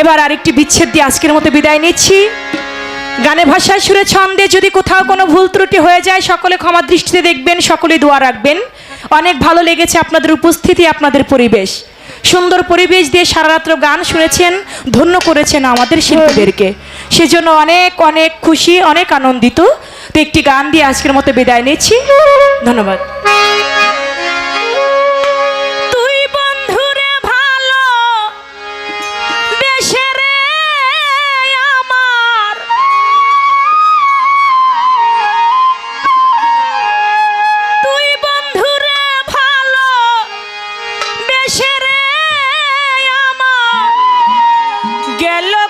এবার আরেকটি বিচ্ছেদ দিয়ে আজকের মতো বিদায় নিচ্ছি। গানে ভাষায় সুরে ছন্দে যদি কোথাও কোনো ভুল ত্রুটি হয়ে যায়, সকলে ক্ষমা দৃষ্টিতে দেখবেন সকলে দোয়া রাখবেন। অনেক ভালো লেগেছে আপনাদের উপস্থিতি, আপনাদের পরিবেশ। সুন্দর পরিবেশ দিয়ে সারারাত্র গান শুনেছেন, ধন্য করেছেন আমাদের শিল্পীদেরকে। সেজন্য অনেক অনেক খুশি, অনেক আনন্দিত। তো একটি গান দিয়ে আজকের মতো বিদায় নিচ্ছি। ধন্যবাদ। get look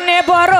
মনে বড়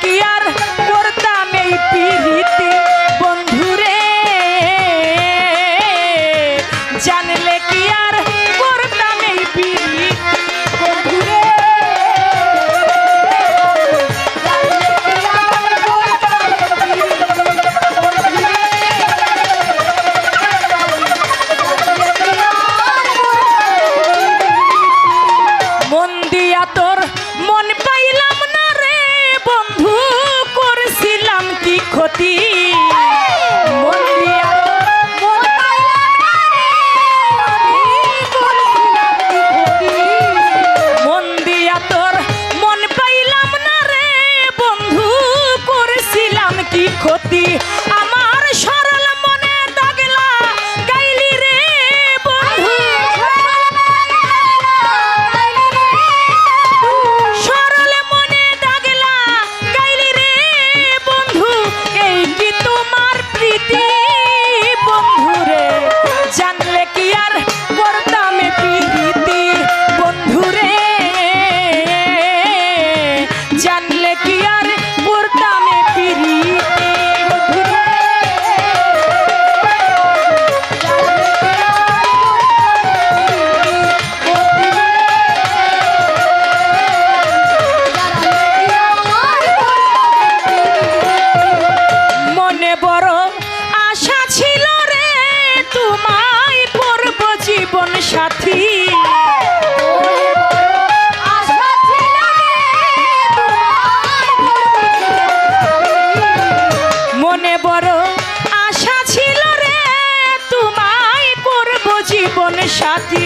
কি আর করতাম এই পিড়িতে সাথী। মনে বড় আশা ছিল রে তোমায় করব জীবন সাথী।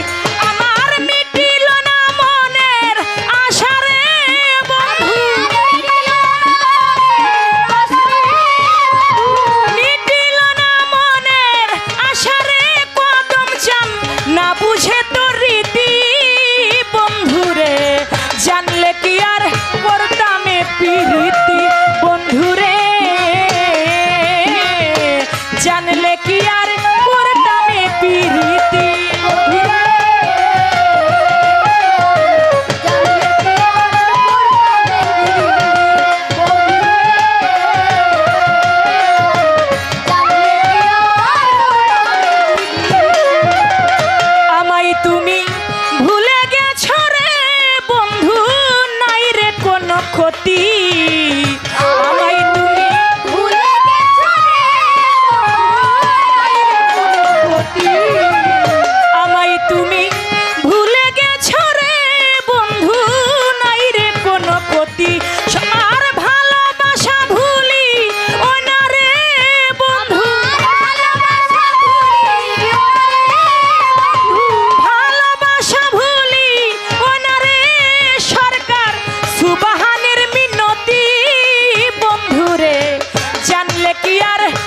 আর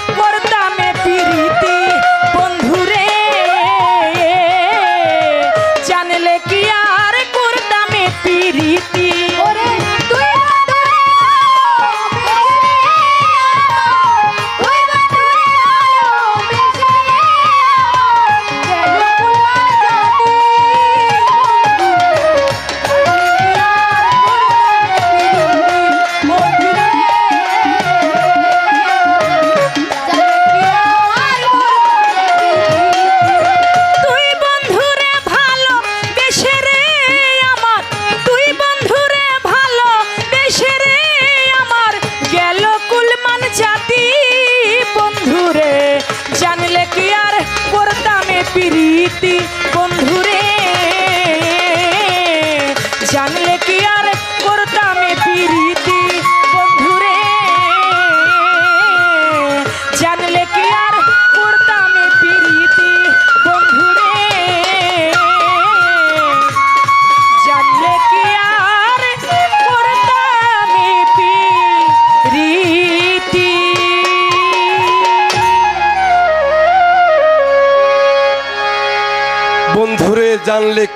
的。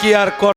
কি আর কর